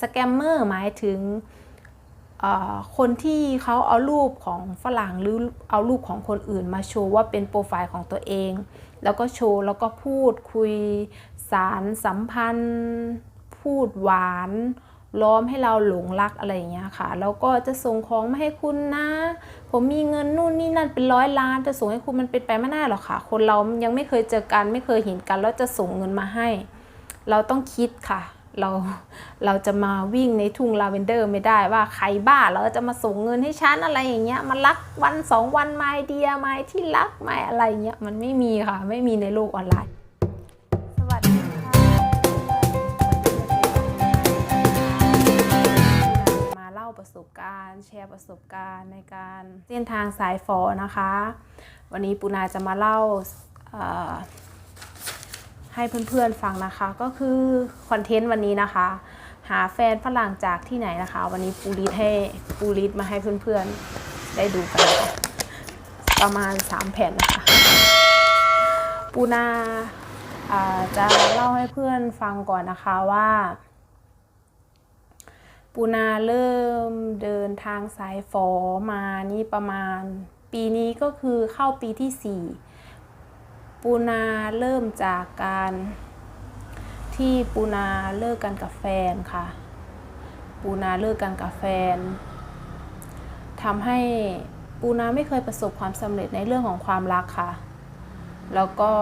สแกมเมอร์หมายถึงคนที่เขาเอารูปของฝรั่งหรือเอารูปของคนอื่นมาโชว์ว่าเป็นโปรไฟล์ของตัวเอง แล้วก็โชว์แล้วก็พูดคุยสารสัมพันธ์ พูดหวาน ล้อมให้เราหลงรักอะไรอย่างเงี้ยค่ะ แล้วก็จะส่งของมาให้คุณนะ ผมมีเงินนู่นนี่นั่นเป็นร้อยล้านจะส่งให้คุณมันเป็นไปไม่ได้หรอกค่ะ คนเรายังไม่เคยเจอกันไม่เคยเห็นกันแล้วจะส่งเงินมาให้ เราต้องคิดค่ะ เราเราจะมาวิ่งในทุ่งลาเวนเดอร์ไม่ได้ว่าใครบ้าเราจะมาส่งเงินให้ฉันอะไรอย่างเงี้ยมารักวันสองวันไม่เดียไม่ที่รักไม่อะไรเงี้ยมันไม่มีค่ะไม่มีในโลกออนไลน์ สวัสดีค่ะมาเล่าประสบการณ์แชร์ประสบการณ์ในการเส้นทางสายฝอนะคะ วันนี้ปูนาจะมาเล่า ให้เพื่อนๆฟังนะคะ ก็คือคอนเทนต์วันนี้นะคะ หาแฟนฝรั่งจากที่ไหนนะคะ วันนี้ปูรีดให้ปูรีดมาให้เพื่อนๆได้ดูกันนะคะประมาณ 3 แผ่นนะคะ ปูนาาจะเล่าให้เพื่อนฟังก่อนนะคะว่า ปูนาเริ่มเดินทางสายฝอมานี่ประมาณ ปีนี้ก็คือเข้าปีที่ 4 ปูนาเริ่มจากการที่ปูนาเลิกกันกับแฟนค่ะ ปูนาเลิกกันกับแฟนทำให้ปูนาไม่เคยประสบความสำเร็จในเรื่องของความรักค่ะ แล้วก็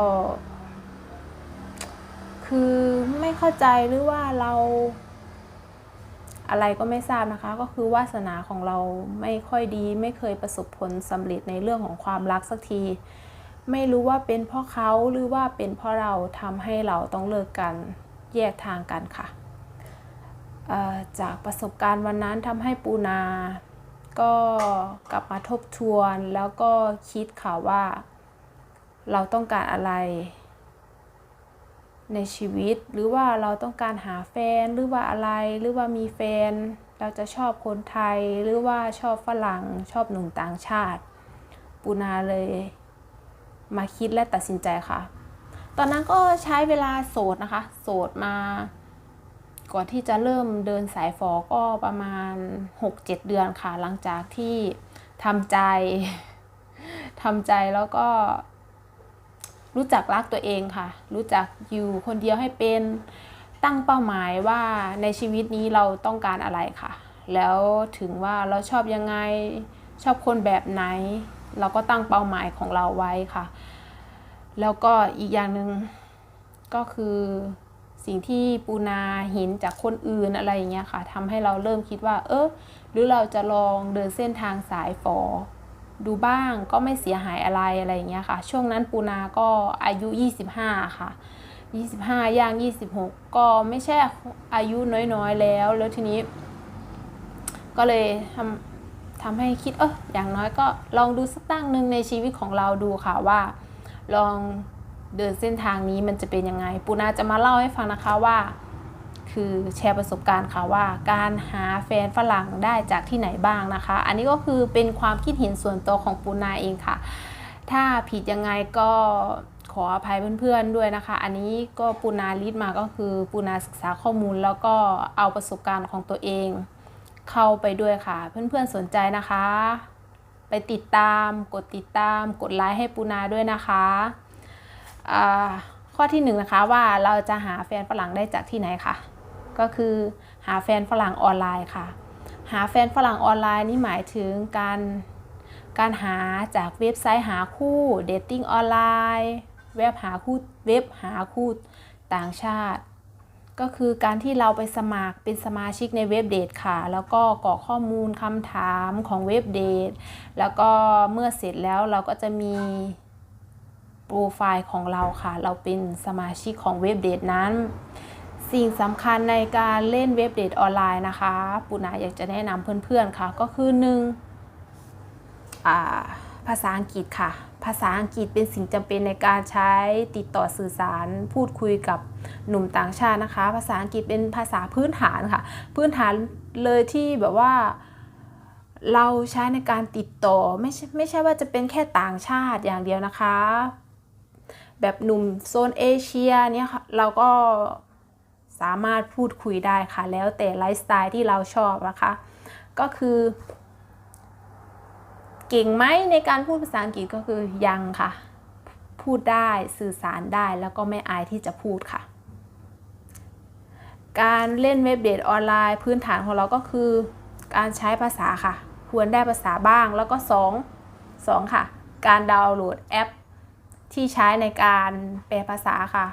คือไม่เข้าใจหรือว่าเรา อะไรก็ไม่ทราบนะคะ ก็คือวาสนาของเราไม่ค่อยดี ไม่เคยประสบผลสำเร็จในเรื่องของความรักสักที ไม่รู้ว่าเป็นเพราะเขาหรือว่าเป็นเพราะเราทำให้เราต้องเลิกกันแยกทางกันค่ะ จากประสบการณ์วันนั้นทำให้ปูนา ก็กลับมาทบทวนแล้วก็คิดค่ะว่า เราต้องการอะไร ในชีวิตหรือว่าเราต้องการหาแฟนหรือว่าอะไรหรือว่ามีแฟน เราจะชอบคนไทยหรือว่าชอบฝรั่งชอบหนุ่มต่างชาติ ปูนาเลย มาคิดและตัดสินใจค่ะ ตอนนั้นก็ใช้เวลาโสดนะคะ โสดมา ก่อนที่จะเริ่มเดินสายฝอก็ประมาณ 6-7 เดือนค่ะ หลังจากที่ทำใจทำใจแล้วก็รู้จักรักตัวเองค่ะ รู้จักอยู่คนเดียวให้เป็นตั้งเป้าหมายว่าในชีวิตนี้เราต้องการอะไรค่ะ แล้วถึงว่าเราชอบยังไง ชอบคนแบบไหน เราก็ตั้งเป้าหมายของเราไว้ค่ะ แล้วก็อีกอย่างหนึ่งก็คือสิ่งที่ปูนาเห็นจากคนอื่นอะไรอย่างเงี้ยค่ะทำให้เราเริ่มคิดว่า เออหรือเราจะลองเดินเส้นทางสายฝอ ดูบ้างก็ไม่เสียหายอะไรอะไรอย่างเงี้ยค่ะ ช่วงนั้นปูนาก็อายุ 25 ค่ะ 25 ย่าง 26 ก็ไม่ใช่อายุน้อยๆแล้ว แล้วทีนี้ ก็เลยทำ ทำให้คิดเอออย่างน้อยก็ลองดูสักตั้งหนึ่งในชีวิตของเราดูค่ะว่า ลองเดินเส้นทางนี้มันจะเป็นยังไง ปูนาจะมาเล่าให้ฟังนะคะว่า คือแชร์ประสบการณ์ค่ะว่า การหาแฟนฝรั่งได้จากที่ไหนบ้างนะคะ อันนี้ก็คือเป็นความคิดเห็นส่วนตัวของปูนาเองค่ะ ถ้าผิดยังไงก็ขออภัยเพื่อนๆด้วยนะคะ อันนี้ก็ปูนาลิดมาก็คือปูนาศึกษาข้อมูลแล้วก็เอาประสบการณ์ของตัวเอง เข้าไปด้วยค่ะ เพื่อนๆสนใจนะคะ ไปติดตามกดติดตาม กดไลค์ให้ปูนาด้วยนะคะข้อที่หนึ่งนะคะว่าเราจะหาแฟนฝรั่งได้จากที่ไหนค่ะ ก็คือหาแฟนฝรั่งออนไลน์ค่ะ หาแฟนฝรั่งออนไลน์นี่หมายถึงการการหาจากเว็บไซต์หาคู่เดทติ้งออนไลน์ เว็บหาคู่เว็บหาคู่ต่างชาติ ก็คือการที่เราไปสมัครเป็นสมาชิกในเว็บเดทค่ะ แล้วก็กรอกข้อมูลคำถามของเว็บเดทแล้วก็เมื่อเสร็จแล้วเราก็จะมีโปรไฟล์ของเราค่ะ เราเป็นสมาชิกของเว็บเดทนั้น สิ่งสำคัญในการเล่นเว็บเดทออนไลน์นะคะ ปุณาอยากจะแนะนำเพื่อนๆค่ะ ก็คือหนึ่งอ่า ภาษาอังกฤษค่ะ ภาษาอังกฤษเป็นสิ่งจำเป็นในการใช้ติดต่อสื่อสาร พูดคุยกับหนุ่มต่างชาตินะคะ ภาษาอังกฤษเป็นภาษาพื้นฐานค่ะ พื้นฐานเลยที่แบบว่าเราใช้ในการติดต่อไม่ใช่ไม่ใช่ว่าจะเป็นแค่ต่างชาติอย่างเดียวนะคะ แบบหนุ่มโซนเอเชียเนี่ยค่ะเราก็สามารถพูดคุยได้ค่ะ แล้วแต่ไลฟ์สไตล์ที่เราชอบนะคะ ก็คือ เก่งไหมในการพูดภาษาอังกฤษก็คือยังค่ะ พูดได้สื่อสารได้แล้วก็ไม่อายที่จะพูดค่ะ การเล่นเว็บเดทออนไลน์พื้นฐานของเราก็คือ การใช้ภาษาค่ะ ควรได้ภาษาบ้างแล้วก็ 2 2 ค่ะ การดาวน์โหลดแอป ที่ใช้ในการแปลภาษาค่ะ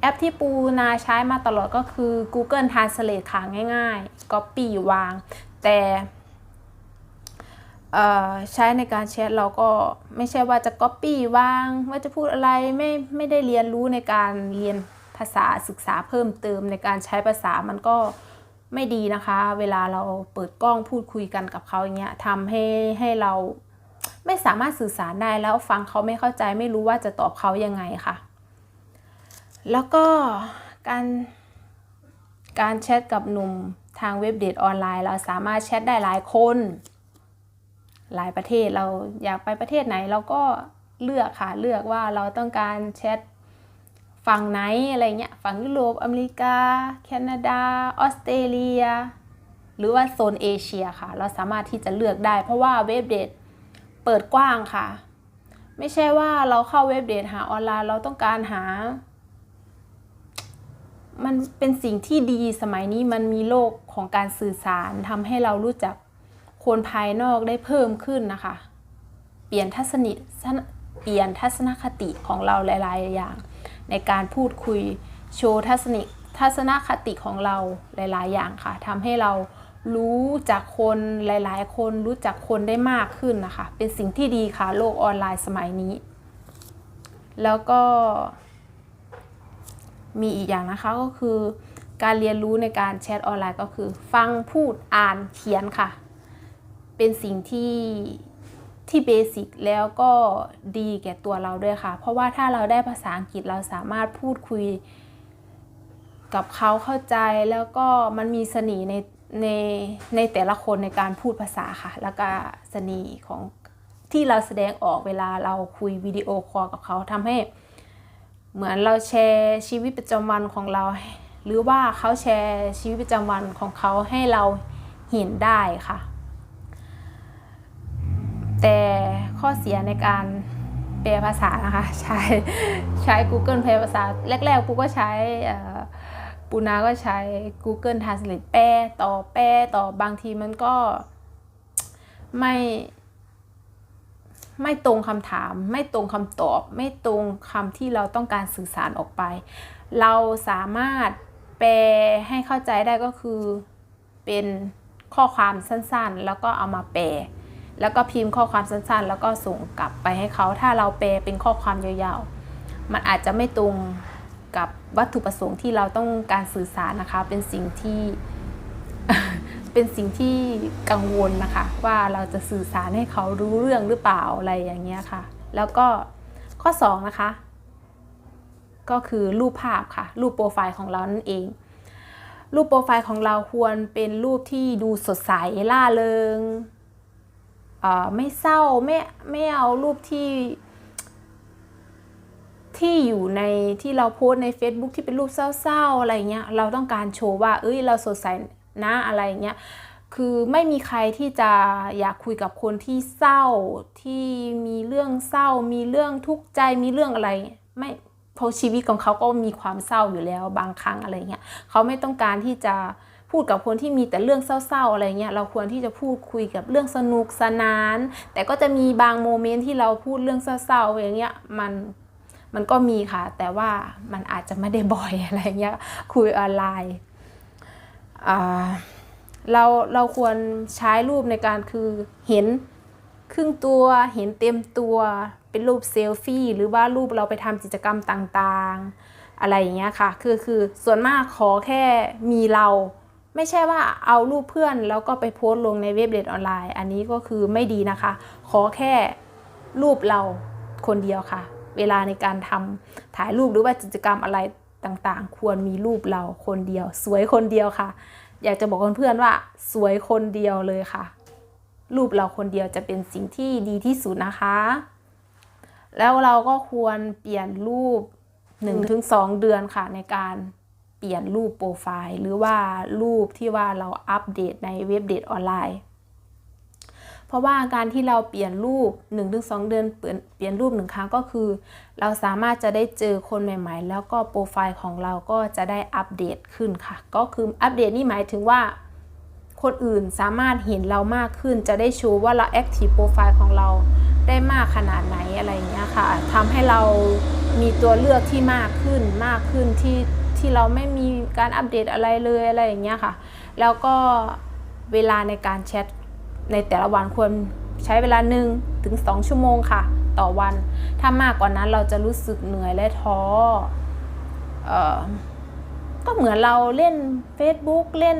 แอปที่ปูนาใช้มาตลอดก็คือ Google Translate ค่ะง่ายๆ Copy วาง แต่ ใช้ในการแชทเราก็ไม่ใช่ว่าจะ Copy วางว่าจะพูดอะไรไม่ไม่ได้เรียนรู้ในการเรียนภาษาศึกษาเพิ่มเติมในการใช้ภาษามันก็ไม่ดีนะคะ เวลาเราเปิดกล้องพูดคุยกันกับเขาอย่างเงี้ยทำให้ให้เราไม่สามารถสื่อสารได้แล้วฟังเขาไม่เข้าใจไม่รู้ว่าจะตอบเขายังไงค่ะ แล้วก็การการแชทกับหนุ่มทางเว็บเดทออนไลน์ เราสามารถแชทได้หลายคน หลายประเทศเราอยากไปประเทศไหนเราก็เลือกค่ะเลือกว่าเราต้องการแชทฝั่งไหนอะไรเงี้ยฝั่งยุโรปอเมริกา แคนาดา ออสเตรเลีย หรือว่าโซนเอเชียค่ะ เราสามารถที่จะเลือกได้ เพราะว่าเว็บเดทเปิดกว้างค่ะ ไม่ใช่ว่าเราเข้าเว็บเดทหาออนไลน์เราต้องการหา มันเป็นสิ่งที่ดีสมัยนี้มันมีโลกของการสื่อสารทำให้เรารู้จัก คนภายนอกได้เพิ่มขึ้นนะคะ เปลี่ยนทัศนิเปลี่ยนทัศนคติของเราหลาย ๆ อย่าง ในการพูดคุยโชว์ทัศนิทัศนคติของเราหลาย ๆ อย่างค่ะทำให้เรารู้จักคนหลาย ๆ คนรู้จักคนได้มากขึ้นนะคะ เป็นสิ่งที่ดีค่ะ โลกออนไลน์สมัยนี้ แล้วก็ มีอีกอย่างนะคะก็คือ การเรียนรู้ในการแชทออนไลน์ก็คือ ฟังพูดอ่านเขียนค่ะ เป็นสิ่งที่ที่เบสิกแล้วก็ดีแก่ตัวเราด้วยค่ะ เพราะว่าถ้าเราได้ภาษาอังกฤษเราสามารถพูดคุยกับเขาเข้าใจแล้วก็มันมีเสน่ห์ในในในแต่ละคนในการพูดภาษาค่ะ แล้วก็เสน่ห์ของที่เราแสดงออกเวลาเราคุยวิดีโอคอลกับเขาทำให้ เหมือนเราแชร์ชีวิตประจำวันของเรา หรือว่าเขาแชร์ชีวิตประจำวันของเขาให้เราเห็นได้ค่ะ แต่ข้อเสียในการแปลภาษานะคะ ใช้ใช้ Google แปลภาษา แรกๆปูก็ใช้ปูนาก็ใช้ Google Translate แปลต่อแปลต่อบางทีมันก็ไม่ไม่ตรงคำถาม ไม่ตรงคำตอบ ไม่ตรงคำที่เราต้องการสื่อสารออกไป เราสามารถแปลให้เข้าใจได้ก็คือเป็นข้อความสั้นๆ แล้วก็เอามาแปล แล้วก็พิมพ์ข้อความสั้นๆ แล้วก็ส่งกลับไปให้เขา ถ้าเราแปลเป็นข้อความยาวๆ มันอาจจะไม่ตรงกับวัตถุประสงค์ที่เราต้องการสื่อสารนะคะ เป็นสิ่งที่เป็นสิ่งที่กังวลนะคะ ว่าเราจะสื่อสารให้เขารู้เรื่องหรือเปล่าอะไรอย่างเงี้ยค่ะ แล้วก็ข้อ2นะคะ ก็คือรูปภาพค่ะ รูปโปรไฟล์ของเรานั่นเอง รูปโปรไฟล์ของเราควรเป็นรูปที่ดูสดใสล่าเริง ไม่เศร้าไม่ไม่เอารูปที่ที่อยู่ในที่เราโพสใน Facebook ที่เป็นรูปเศร้าๆอะไรเงี้ยเราต้องการโชว์ว่า เอ้ยเราสดใสนะอะไรเงี้ยคือไม่มีใครที่จะอยากคุยกับคนที่เศร้าที่มีเรื่องเศร้า มีเรื่องทุกข์ใจมีเรื่องอะไร ไม่เพราะชีวิตของเขาก็มีความเศร้าอยู่แล้วบางครั้งอะไรเงี้ยเขาไม่ต้องการที่จะ พูดกับคนที่มีแต่เรื่องเศร้าๆอะไรเงี้ยเราควรที่จะพูดคุยกับเรื่องสนุกสนาน แต่ก็จะมีบางโมเมนต์ที่เราพูดเรื่องเศร้าๆอย่างเงี้ยมันมันก็มีค่ะ แต่ว่ามันอาจจะไม่ได้บ่อยอะไรเงี้ยคุยออนไลน์เราเราควรใช้รูปในการคือเห็นครึ่งตัวเห็นเต็มตัวเป็นรูปเซลฟี่ หรือว่ารูปเราไปทำกิจกรรมต่างๆ อะไรอย่างเงี้ยค่ะ คือคือส่วนมากขอแค่มีเรา ไม่ใช่ว่าเอารูปเพื่อนแล้วก็ไปโพสต์ลงในเว็บเด็ดออนไลน์ อันนี้ก็คือไม่ดีนะคะ ขอแค่รูปเราคนเดียวค่ะ เวลาในการทำถ่ายรูปหรือว่ากิจกรรมอะไรต่างๆ ควรมีรูปเราคนเดียว สวยคนเดียวค่ะ อยากจะบอกเพื่อนๆว่า สวยคนเดียวเลยค่ะ รูปเราคนเดียวจะเป็นสิ่งที่ดีที่สุดนะคะ แล้วเราก็ควรเปลี่ยนรูป 1-2 เดือนค่ะในการ เปลี่ยนรูปโปรไฟล์ หรือว่ารูปที่ว่าเราอัปเดตในเว็บเดทออนไลน์ เพราะว่าการที่เราเปลี่ยนรูป 1-2 เดือนเปลี่ยนเปลี่ยนรูปหนึ่งครั้งก็คือ เราสามารถจะได้เจอคนใหม่ ๆ แล้วก็โปรไฟล์ของเราก็จะได้อัปเดตขึ้นค่ะ ก็คืออัปเดตนี่หมายถึงว่าคนอื่นสามารถเห็นเรามากขึ้น จะได้โชว์ว่าเราแอคทีฟโปรไฟล์ของเราได้มากขนาดไหนอะไรอย่างเงี้ยค่ะทำให้เรามีตัวเลือกที่มากขึ้นมากขึ้นที่ ที่เราไม่มีการอัปเดตอะไรเลยอะไรอย่างเงี้ยค่ะ แล้วก็เวลาในการแชทในแต่ละวันควรใช้เวลาหนึ่งถึงสองชั่วโมงค่ะ ต่อวัน ถ้ามากกว่านั้นเราจะรู้สึกเหนื่อยและท้อเอ่อก็เหมือนเราเล่น Facebook เล่น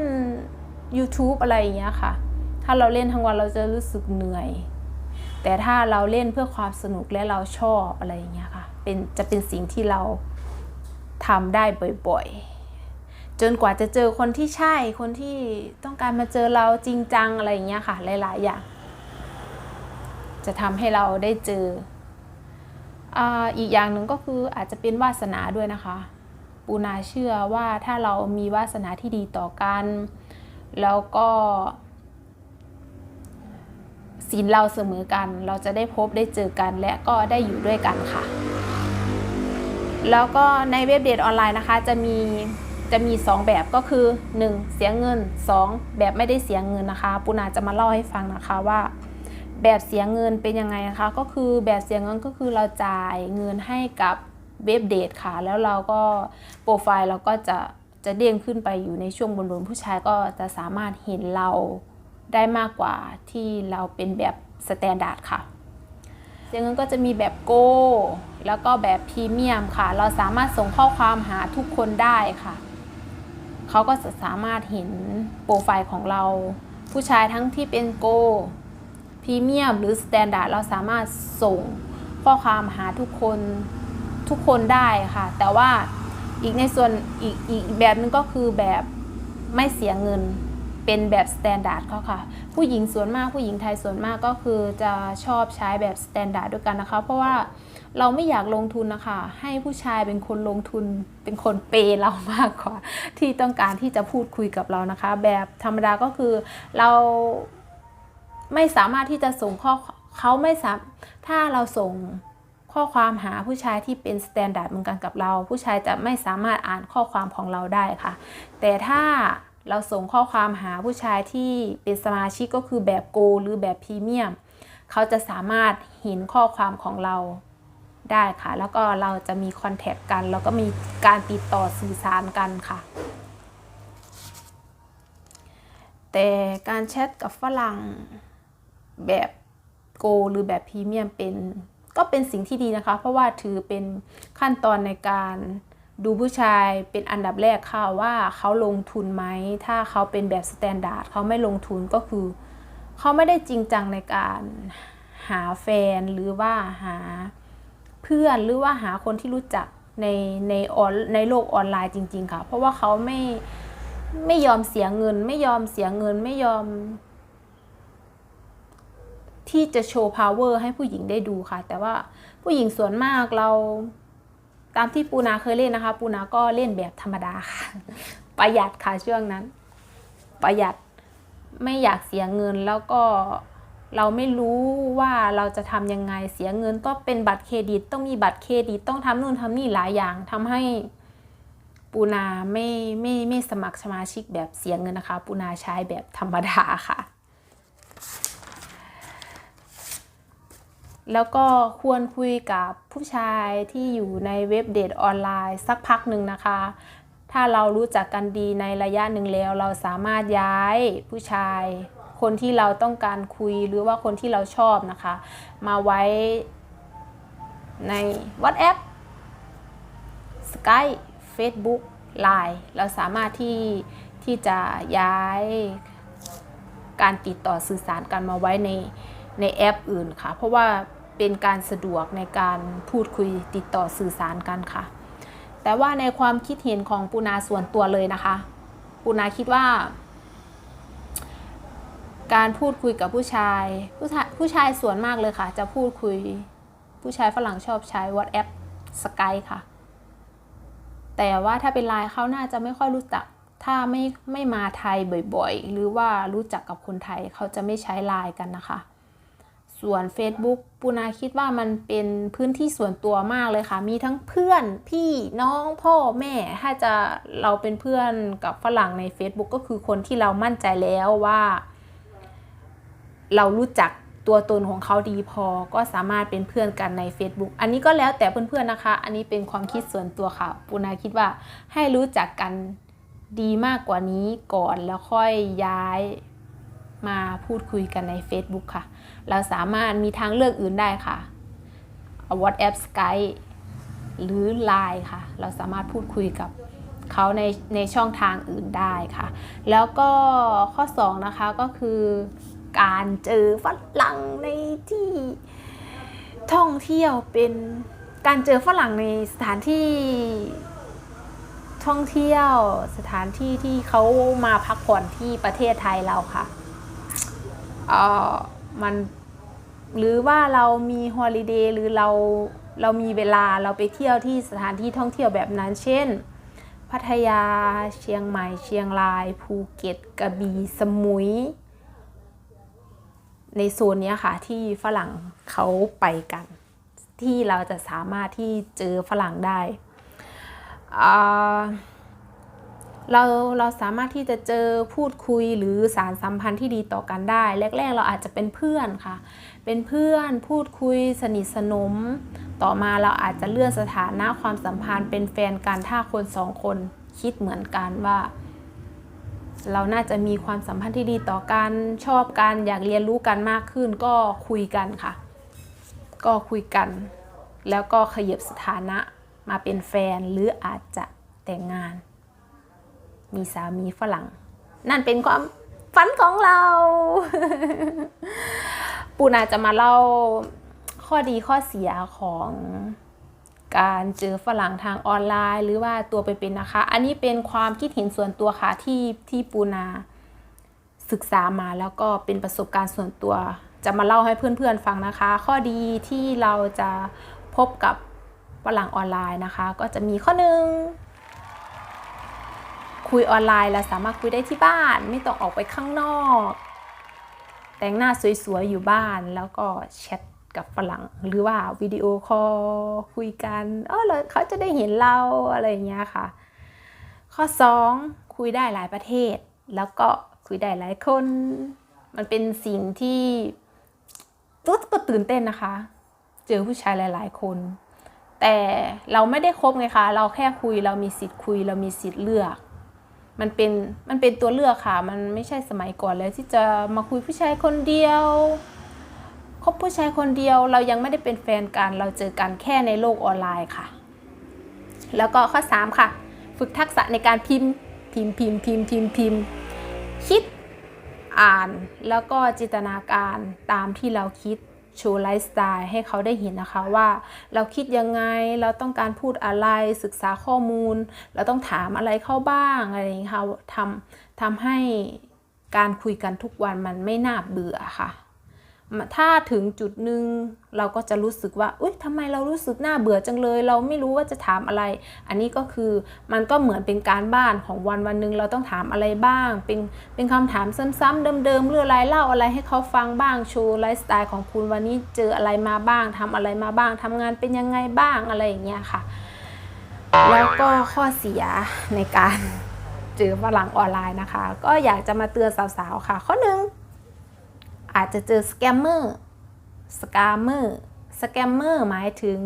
YouTube อะไรอย่างเงี้ยค่ะ ถ้าเราเล่นทั้งวันเราจะรู้สึกเหนื่อย แต่ถ้าเราเล่นเพื่อความสนุกและเราชอบอะไรอย่างเงี้ยค่ะ เป็นจะเป็นสิ่งที่เรา ทำได้บ่อยๆ จนกว่าจะเจอคนที่ใช่ คนที่ต้องการมาเจอเราจริงจังอะไรอย่างเงี้ยค่ะ หลายๆ อย่าง จะทำให้เราได้เจออีกอย่างหนึ่งก็คืออาจจะเป็นวาสนาด้วยนะคะ ปูนาเชื่อว่าถ้าเรามีวาสนาที่ดีต่อกัน แล้วก็ศีลเราเสมอกัน เราจะได้พบได้เจอกันและก็ได้อยู่ด้วยกันค่ะ แล้วก็ในเว็บเดทออนไลน์นะคะจะมีจะมี 2 แบบก็คือ 1. เสียเงิน 2. แบบไม่ได้เสียเงินนะคะปูนาจะมาเล่าให้ฟังนะคะว่า แบบเสียเงินเป็นยังไงนะคะก็คือแบบเสียเงินก็คือเราจ่ายเงินให้กับเว็บเดทค่ะ แล้วเราก็โปรไฟล์เราก็จะจะเด้งขึ้นไปอยู่ในช่วงบนๆผู้ชายก็จะสามารถเห็นเราได้มากกว่าที่เราเป็นแบบสแตนดาร์ดค่ะ เสียเงินก็จะมีแบบโก้แล้วก็แบบพรีเมียมค่ะ เราสามารถส่งข้อความหาทุกคนได้ค่ะ เขาก็จะสามารถเห็นโปรไฟล์ของเรา ผู้ชายทั้งที่เป็นโกพรีเมียมหรือสแตนดาร์ดเราสามารถส่งข้อความหาทุกคนทุกคนได้ค่ะ แต่ว่าอีกในส่วนอีกอีกแบบนึงก็คือแบบไม่เสียเงิน เป็นแบบสแตนดาร์ดเขาค่ะ ผู้หญิงส่วนมากผู้หญิงไทยส่วนมากก็คือจะชอบใช้แบบสแตนดาร์ดด้วยกันนะคะ เพราะว่าเราไม่อยากลงทุนนะคะ ให้ผู้ชายเป็นคนลงทุนเป็นคนเปเรามากกว่า ที่ต้องการที่จะพูดคุยกับเรานะคะ แบบธรรมดาก็คือเราไม่สามารถที่จะส่งข้อเขาไม่สามถ้าเราส่งข้อความหาผู้ชายที่เป็นสแตนดาร์ดเหมือนกันกับเรา ผู้ชายจะไม่สามารถอ่านข้อความของเราได้ค่ะ แต่ถ้า เราส่งข้อความหาผู้ชายที่เป็นสมาชิกก็คือแบบโกหรือแบบพรีเมียม เขาจะสามารถเห็นข้อความของเราได้ค่ะ แล้วก็เราจะมีคอนแทคกัน แล้วก็มีการติดต่อสื่อสารกันค่ะ แต่การแชทกับฝรั่งแบบโกหรือแบบพรีเมียมเป็นก็เป็นสิ่งที่ดีนะคะ เพราะว่าถือเป็นขั้นตอนในการ ดูผู้ชายเป็นอันดับแรกค่ะว่าเขาลงทุนไหม ถ้าเขาเป็นแบบสแตนดาร์ดเขาไม่ลงทุนก็คือ เขาไม่ได้จริงจังในการหาแฟนหรือว่าหาเพื่อนหรือว่าหาคนที่รู้จักในในออนในโลกออนไลน์จริง ๆ ค่ะ เพราะว่าเขาไม่ไม่ยอมเสียเงิน ไม่ยอมเสียเงินไม่ยอม ที่จะโชว์ power ให้ผู้หญิงได้ดูค่ะ แต่ว่าผู้หญิงส่วนมากเรา ตามที่ปูนาเคยเล่นนะคะ ปูนาก็เล่นแบบธรรมดาค่ะ ประหยัดค่ะช่วงนั้น ประหยัดไม่อยากเสียเงินแล้วก็เราไม่รู้ว่าเราจะทำยังไงเสียเงินต้องเป็นบัตรเครดิต ต้องมีบัตรเครดิตต้องทำนู่นทำนี่หลายอย่างทำให้ปูนาไม่ไม่ไม่สมัครสมาชิกแบบเสียเงินนะคะ ปูนาใช้แบบธรรมดาค่ะ แล้วก็ควรคุยกับผู้ชายที่อยู่ในเว็บเดทออนไลน์สักพักหนึ่งนะคะ ถ้าเรารู้จักกันดีในระยะหนึ่งแล้ว เราสามารถย้ายผู้ชาย คนที่เราต้องการคุยหรือว่าคนที่เราชอบนะคะ มาไว้ใน WhatsApp Skype Facebook Line เราสามารถที่ที่จะย้ายการติดต่อสื่อสารกันมาไว้ในในแอปอื่นค่ะ เพราะว่า เป็นการสะดวกในการพูดคุยติดต่อสื่อสารกันค่ะ แต่ว่าในความคิดเห็นของปูนาส่วนตัวเลยนะคะ ปูนาคิดว่า การพูดคุยกับผู้ชายผู้ชายผู้ชายส่วนมากเลยค่ะ จะพูดคุยผู้ชายฝรั่งชอบใช้ WhatsApp Skype ค่ะ แต่ว่าถ้าเป็นไลน์เขาน่าจะไม่ค่อยรู้จัก ถ้าไม่ไม่มาไทยบ่อยๆ หรือว่ารู้จักกับคนไทยเขาจะไม่ใช้ไลน์กันนะคะ ส่วน Facebook ปูนาคิดว่ามันเป็นพื้นที่ส่วนตัวมากเลยค่ะ มีทั้งเพื่อนพี่น้องพ่อแม่ ถ้าจะเราเป็นเพื่อนกับฝรั่งใน Facebook ก็คือคนที่เรามั่นใจแล้วว่า เรารู้จักตัวตนของเขาดีพอก็สามารถเป็นเพื่อนกันใน Facebook อันนี้ก็แล้วแต่เพื่อนๆนะคะ อันนี้เป็นความคิดส่วนตัวค่ะ ปูนาคิดว่าให้รู้จักกันดีมากกว่านี้ก่อนแล้วค่อยย้ายมาพูดคุยกันใน Facebook ค่ะ เราสามารถมีทางเลือกอื่นได้ค่ะ WhatsApp Skype หรือ Line ค่ะ เราสามารถพูดคุยกับเขาในในช่องทางอื่นได้ค่ะ แล้วก็ข้อ 2 นะคะก็คือการเจอฝรั่งในที่ท่องเที่ยวเป็นการเจอฝรั่งในสถานที่ท่องเที่ยวสถานที่ที่เขามาพักผ่อนที่ประเทศไทยเราค่ะ เอ่อมัน หรือว่าเรามีฮอลิเดย์หรือเราเรามีเวลาเราไปเที่ยวที่สถานที่ท่องเที่ยวแบบนั้น เช่น พัทยา เชียงใหม่ เชียงราย ภูเก็ต กระบี่ สมุย ในโซนนี้ค่ะที่ฝรั่งเขาไปกัน ที่เราจะสามารถที่เจอฝรั่งได้ เราเราสามารถที่จะเจอพูดคุยหรือสารสัมพันธ์ที่ดีต่อกันได้ แรกๆเราอาจจะเป็นเพื่อนค่ะเป็นเพื่อนพูดคุยสนิทสนม ต่อมาเราอาจจะเลื่อนสถานะความสัมพันธ์เป็นแฟนกันถ้าคนสองคนคิดเหมือนกันว่า เราน่าจะมีความสัมพันธ์ที่ดีต่อกันชอบกันอยากเรียนรู้กันมากขึ้นก็คุยกันค่ะ ก็คุยกัน แล้วก็ขยับสถานะมาเป็นแฟนหรืออาจจะแต่งงาน มีสามีฝรั่ง นั่นเป็นความฝันของเรา ปูนาจะมาเล่าข้อดีข้อเสียของการเจอฝรั่งทางออนไลน์ หรือว่าตัวไปเป็นนะคะ อันนี้เป็นความคิดเห็นส่วนตัวค่ะที่ที่ปูนาศึกษามาแล้วก็เป็นประสบการณ์ส่วนตัว จะมาเล่าให้เพื่อนๆฟังนะคะ ข้อดีที่เราจะพบกับฝรั่งออนไลน์นะคะ ก็จะมีข้อหนึ่งคุยออนไลน์เราสามารถคุยได้ที่บ้าน ไม่ต้องออกไปข้างนอก แต่งหน้าสวยๆ อยู่บ้านแล้วก็แชทกับฝรั่ง หรือว่าวิดีโอคอลคุยกันเออแล้วเขาจะได้เห็นเราอะไรอย่างเงี้ยค่ะ ข้อ 2 คุยได้หลายประเทศ แล้วก็คุยได้หลายคน มันเป็นสิ่งที่ตัวก็ตื่นเต้นนะคะ เจอผู้ชายหลาย ๆ คน แต่เราไม่ได้คบไงคะเราแค่คุยเรามีสิทธิ์คุยเรามีสิทธิ์เลือก มันเป็นมันเป็นตัวเลือกค่ะ มันไม่ใช่สมัยก่อนเลยที่จะมาคุยผู้ชายคนเดียวคบผู้ชายคนเดียวเรายังไม่ได้เป็นแฟนกัน เราเจอกันแค่ในโลกออนไลน์ค่ะ แล้วก็ข้อ 3 ค่ะ ฝึกทักษะในการพิมพ์พิมพ์พิมพ์พิมพ์พิมพ์พิมพ์คิดอ่านแล้วก็จินตนาการตามที่เราคิด ชว์ไลฟ์สไตล์ให้เขาได้เห็นนะคะว่าเราคิดยังไงเราต้องการพูดอะไรศึกษาข้อมูล เราต้องถามอะไรเข้าบ้างอะไรอย่างนี้ค่ะทำทำให้การคุยกันทุกวันมันไม่น่าเบื่อค่ะ ถ้าถึงจุดหนึ่งเราก็จะรู้สึกว่าอุ้ยทำไมเรารู้สึกน่าเบื่อจังเลย เราไม่รู้ว่าจะถามอะไร อันนี้ก็คือมันก็เหมือนเป็นการบ้านของวันวันหนึ่งเราต้องถามอะไรบ้าง เป็นเป็นคำถามซ้ำๆเดิมๆเรื่องอะไรเล่าอะไรให้เขาฟังบ้างโชว์ไลฟ์สไตล์ของคุณวันนี้เจออะไรมาบ้างทำอะไรมาบ้างทำงานเป็นยังไงบ้างอะไรอย่างเงี้ยค่ะ แล้วก็ข้อเสียในการเจอฝรั่งออนไลน์นะคะ ก็อยากจะมาเตือนสาวๆค่ะ ข้อหนึ่ง อาจจะเจอสแกมเมอร์สกามเมอร์สแกมเมอร์หมายถึง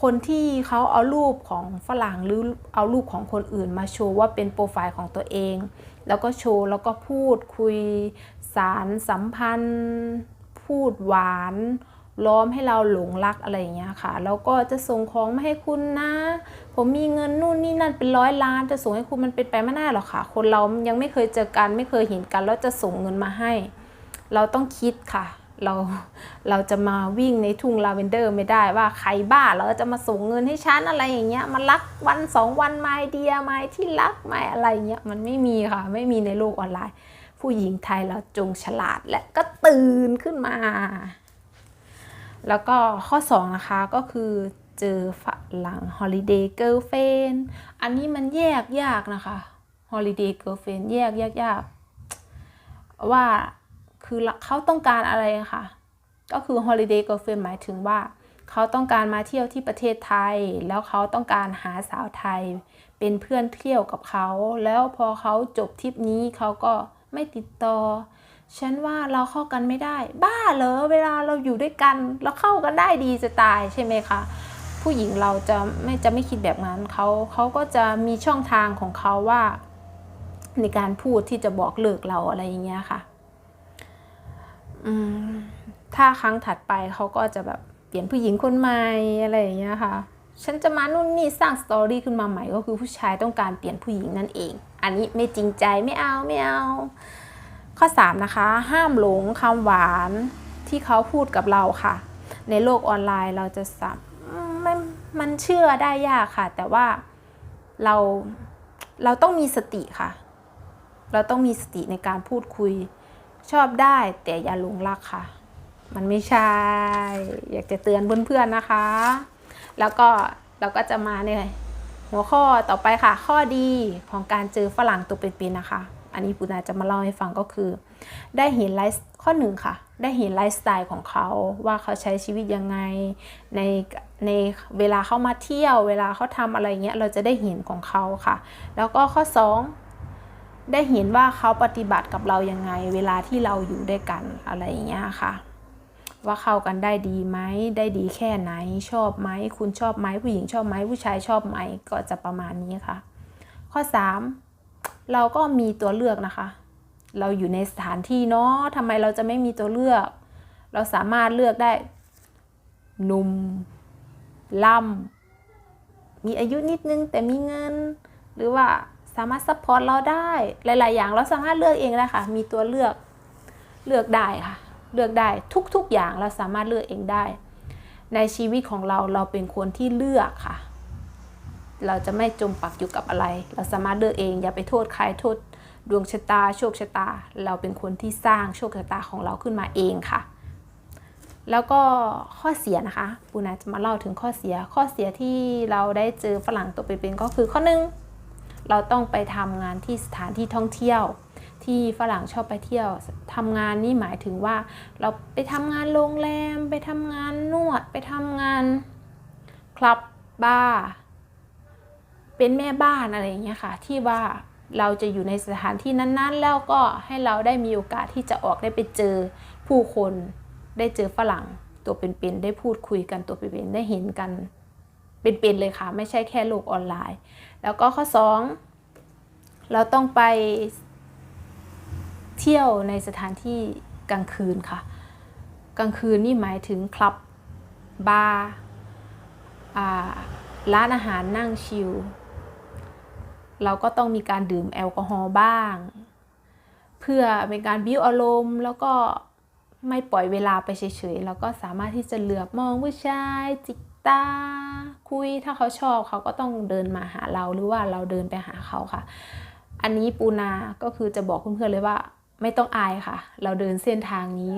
คนที่เขาเอารูปของฝรั่งหรือเอารูปของคนอื่นมาโชว์ว่าเป็นโปรไฟล์ของตัวเอง แล้วก็โชว์แล้วก็พูดคุยสารสัมพันธ์ พูดหวาน ล้อมให้เราหลงรักอะไรอย่างเงี้ยค่ะ แล้วก็จะส่งของมาให้คุณนะ ผมมีเงินนู่นนี่นั่นเป็นร้อยล้าน จะส่งให้คุณมันเป็นไปไม่ได้หรอกค่ะ คนเรายังไม่เคยเจอกันไม่เคยเห็นกันแล้วจะส่งเงินมาให้ เราต้องคิดค่ะ เราเราจะมาวิ่งในทุ่งลาเวนเดอร์ไม่ได้ว่าใครบ้าเราจะมาส่งเงินให้ฉันอะไรอย่างเงี้ยมารักวันสองวันไม่เดียไม่ที่รักไม่อะไรเงี้ยมันไม่มีค่ะ ไม่มีในโลกออนไลน์ ผู้หญิงไทยเราจงฉลาดและก็ตื่นขึ้นมา แล้วก็ข้อ 2 นะคะก็คือเจอฝรั่ง holiday girlfriend อันนี้มันแยกยากนะคะ holiday girlfriend แยกยากยากว่าคือเขาต้องการอะไรค่ะ ก็คือ holiday girlfriend หมายถึงว่า เขาต้องการมาเที่ยวที่ประเทศไทย แล้วเขาต้องการหาสาวไทย เป็นเพื่อนเที่ยวกับเขา แล้วพอเขาจบทริปนี้เขาก็ไม่ติดต่อ ฉันว่าเราเข้ากันไม่ได้ บ้าเหรอเวลาเราอยู่ด้วยกัน เราเข้ากันได้ดีจะตายใช่ไหมคะผู้หญิงเราจะไม่จะไม่คิดแบบนั้นเขาเขาก็จะมีช่องทางของเขาว่า ในการพูดที่จะบอกเลิกเราอะไรอย่างเงี้ยค่ะอืมถ้าครั้งถัดไปเขาก็จะแบบเปลี่ยนผู้หญิงคนใหม่อะไรอย่างเงี้ยค่ะ ฉันจะมานู่นนี่สร้างสตอรี่ขึ้นมาใหม่ก็คือผู้ชายต้องการเปลี่ยนผู้หญิงนั่นเอง อันนี้ไม่จริงใจไม่เอาไม่เอา ข้อ 3 นะคะ ห้ามหลงคำหวานที่เขาพูดกับเราค่ะ ในโลกออนไลน์เราจะสับมันมันเชื่อได้ยากค่ะ แต่ว่าเราเราต้องมีสติค่ะ เราต้องมีสติในการพูดคุยชอบได้ แต่อย่าหลงรักค่ะ มันไม่ใช่ อยากจะเตือนเพื่อนๆนะคะ แล้วก็เราก็จะมาในหัวข้อต่อไปค่ะ ข้อดีของการเจอฝรั่งตัวเป็นๆนะคะ อันนี้ปุณาจะมาเล่าให้ฟังก็คือ ได้เห็นไลฟ์ข้อหนึ่งค่ะ ได้เห็นไลฟ์สไตล์ของเขาว่าเขาใช้ชีวิตยังไง ในในเวลาเขามาเที่ยว เวลาเขาทำอะไรเงี้ยเราจะได้เห็นของเขาค่ะ แล้วก็ข้อ 2 ได้เห็นว่าเขาปฏิบัติกับเรายังไง เวลาที่เราอยู่ด้วยกันอะไรอย่างเงี้ยค่ะว่าเข้ากันได้ดีไหม ได้ดีแค่ไหน ชอบไหม คุณชอบไหม ผู้หญิงชอบไหม ผู้ชายชอบไหม ก็จะประมาณนี้ค่ะ ข้อ 3 เราก็มีตัวเลือกนะคะ เราอยู่ในสถานที่เนาะทำไมเราจะไม่มีตัวเลือก เราสามารถเลือกได้หนุ่มล่ำมีอายุนิดนึงแต่มีเงิน หรือว่าสามารถซัพพอร์ตเราได้หลาย ๆ อย่างเราสามารถเลือกเองได้ค่ะ มีตัวเลือกเลือกได้ค่ะ เลือกได้ทุก ๆ อย่างเราสามารถเลือกเองได้ ในชีวิตของเราเราเป็นคนที่เลือกค่ะ เราจะไม่จมปักอยู่กับอะไร เราสามารถเลือกเองอย่าไปโทษใครโทษดวงชะตาโชคชะตา เราเป็นคนที่สร้างโชคชะตาของเราขึ้นมาเองค่ะ แล้วก็ข้อเสียนะคะปูนาจะมาเล่าถึงข้อเสีย ข้อเสียที่เราได้เจอฝรั่งตัวเป็นๆก็คือข้อหนึ่งเราต้องไปทำงานที่สถานที่ท่องเที่ยว ที่ฝรั่งชอบไปเที่ยวทำงานนี่หมายถึงว่า เราไปทำงานโรงแรม ไปทำงานนวด ไปทำงานคลับบาร์ เป็นแม่บ้านอะไรอย่างเงี้ยค่ะ ที่ว่าเราจะอยู่ในสถานที่นั้นๆ แล้วก็ให้เราได้มีโอกาสที่จะออกได้ไปเจอผู้คนได้เจอฝรั่งตัวเป็นๆได้พูดคุยกันตัวเป็นๆได้เห็นกันเป็นๆเลยค่ะ ไม่ใช่แค่โลกออนไลน์ แล้วก็ข้อ 2 เราต้องไปเที่ยวในสถานที่กลางคืนค่ะ กลางคืนนี่หมายถึงคลับบาร์ร้านอาหารนั่งชิล เราก็ต้องมีการดื่มแอลกอฮอล์บ้าง เพื่อเป็นการบิ้วอารมณ์ แล้วก็ไม่ปล่อยเวลาไปเฉยๆแล้วก็สามารถที่จะเหลือบมองผู้ชายจิกตาคุยถ้าเขาชอบเขาก็ต้องเดินมาหาเราหรือว่าเราเดินไปหาเขาค่ะ อันนี้ปูนาก็คือจะบอกเพื่อนๆเลยว่า ไม่ต้องอายค่ะ เราเดินเส้นทางนี้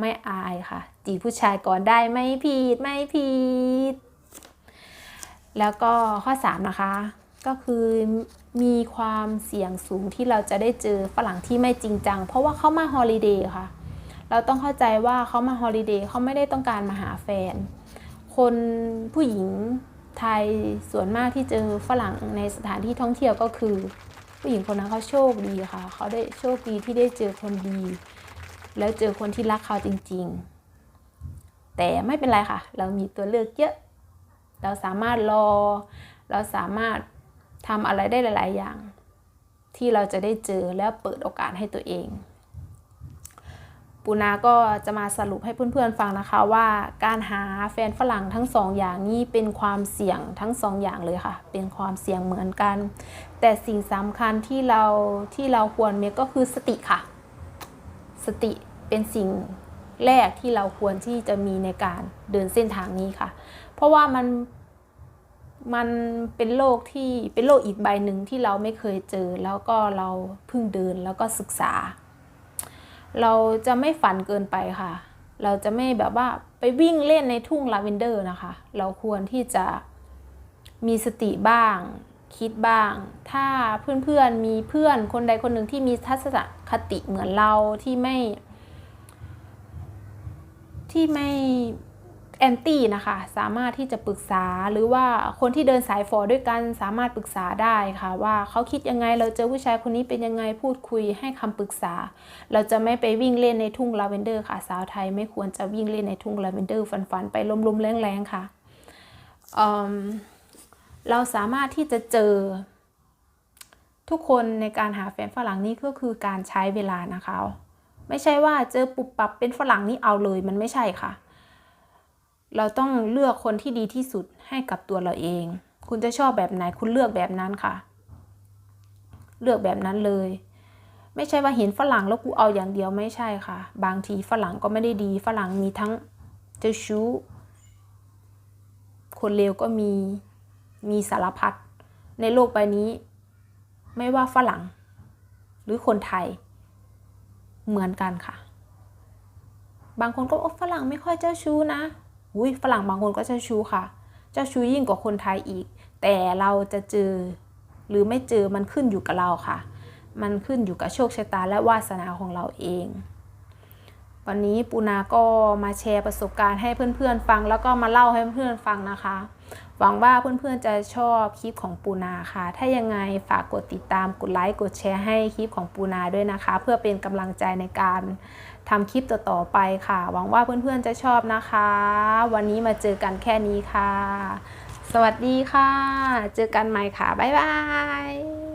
ไม่อายค่ะ จีผู้ชายก่อนได้ไม่ผิดไม่ผิด แล้วก็ข้อ 3 นะคะ ก็คือมีความเสี่ยงสูงที่เราจะได้เจอฝรั่งที่ไม่จริงจัง เพราะว่าเขามาฮอลิเดย์ค่ะ เราต้องเข้าใจว่าเขามาฮอลิเดย์เขาไม่ได้ต้องการมาหาแฟน คนผู้หญิงไทยส่วนมากที่เจอฝรั่งในสถานที่ท่องเที่ยวก็คือ ผู้หญิงคนนั้นเขาโชคดีค่ะ เขาได้โชคดีที่ได้เจอคนดี แล้วเจอคนที่รักเขาจริง ๆ แต่ไม่เป็นไรค่ะ เรามีตัวเลือกเยอะ เราสามารถรอ เราสามารถ ทำอะไรได้หลาย ๆ อย่าง ที่เราจะได้เจอแล้วเปิดโอกาสให้ตัวเอง ปูนาก็จะมาสรุปให้เพื่อน ๆ ฟังนะคะว่าการหาแฟนฝรั่งทั้งสองอย่างนี้เป็นความเสี่ยงทั้งสองอย่างเลยค่ะ เป็นความเสี่ยงเหมือนกัน แต่สิ่งสำคัญที่เราที่เราควรมีก็คือสติค่ะ สติเป็นสิ่งแรกที่เราควรที่จะมีในการเดินเส้นทางนี้ค่ะ เพราะว่ามัน มันเป็นโลกที่เป็นโลกอีกใบหนึ่งที่เราไม่เคยเจอ แล้วก็เราเพิ่งเดินแล้วก็ศึกษา เราจะไม่ฝันเกินไปค่ะ เราจะไม่แบบว่าไปวิ่งเล่นในทุ่งลาเวนเดอร์นะคะ เราควรที่จะมีสติบ้าง คิดบ้าง ถ้าเพื่อนๆมีเพื่อนคนใดคนหนึ่งที่มีทัศนคติเหมือนเราที่ไม่ ที่ไม่ แอนตี้นะคะสามารถที่จะปรึกษาหรือว่าคนที่เดินสายฟอด้วยกันสามารถปรึกษาได้ค่ะ ว่าเขาคิดยังไงเราเจอผู้ชายคนนี้เป็นยังไงพูดคุยให้คำปรึกษา เราจะไม่ไปวิ่งเล่นในทุ่งลาเวนเดอร์ค่ะ สาวไทยไม่ควรจะวิ่งเล่นในทุ่งลาเวนเดอร์ฟันๆไปลมๆแรงๆค่ะอืมเราสามารถที่จะเจอ ทุกคนในการหาแฟนฝรั่งนี่ก็คือการใช้เวลานะคะ ไม่ใช่ว่าเจอปุบปับเป็นฝรั่งนี่เอาเลยมันไม่ใช่ค่ะ เราต้องเลือกคนที่ดีที่สุดให้กับตัวเราเอง คุณจะชอบแบบไหนคุณเลือกแบบนั้นค่ะ เลือกแบบนั้นเลย ไม่ใช่ว่าเห็นฝรั่งแล้วกูเอาอย่างเดียวไม่ใช่ค่ะ บางทีฝรั่งก็ไม่ได้ดี ฝรั่งมีทั้งเจ้าชู้ คนเลวก็มี มีสารพัด ในโลกใบนี้ ไม่ว่าฝรั่ง หรือคนไทย เหมือนกันค่ะ บางคนก็โอ้ฝรั่งไม่ค่อยเจ้าชู้นะ อุ้ยฝรั่งบางคนก็เจ้าชู้ค่ะ เจ้าชู้ยิ่งกว่าคนไทยอีก แต่เราจะเจอหรือไม่เจอมันขึ้นอยู่กับเราค่ะ มันขึ้นอยู่กับโชคชะตาและวาสนาของเราเอง วันนี้ปูนาก็มาแชร์ประสบการณ์ให้เพื่อนๆฟัง แล้วก็มาเล่าให้เพื่อนๆฟังนะคะ หวังว่าเพื่อนๆจะชอบคลิปของปูนาค่ะ ถ้ายังไงฝากกดติดตาม กดไลค์ กดแชร์ให้คลิปของปูนาด้วยนะคะ เพื่อเป็นกำลังใจในการ ทำคลิปต่อๆไปค่ะ หวังว่าเพื่อนๆจะชอบนะคะ วันนี้มาเจอกันแค่นี้ค่ะ สวัสดีค่ะ เจอกันใหม่ค่ะ บ๊ายบาย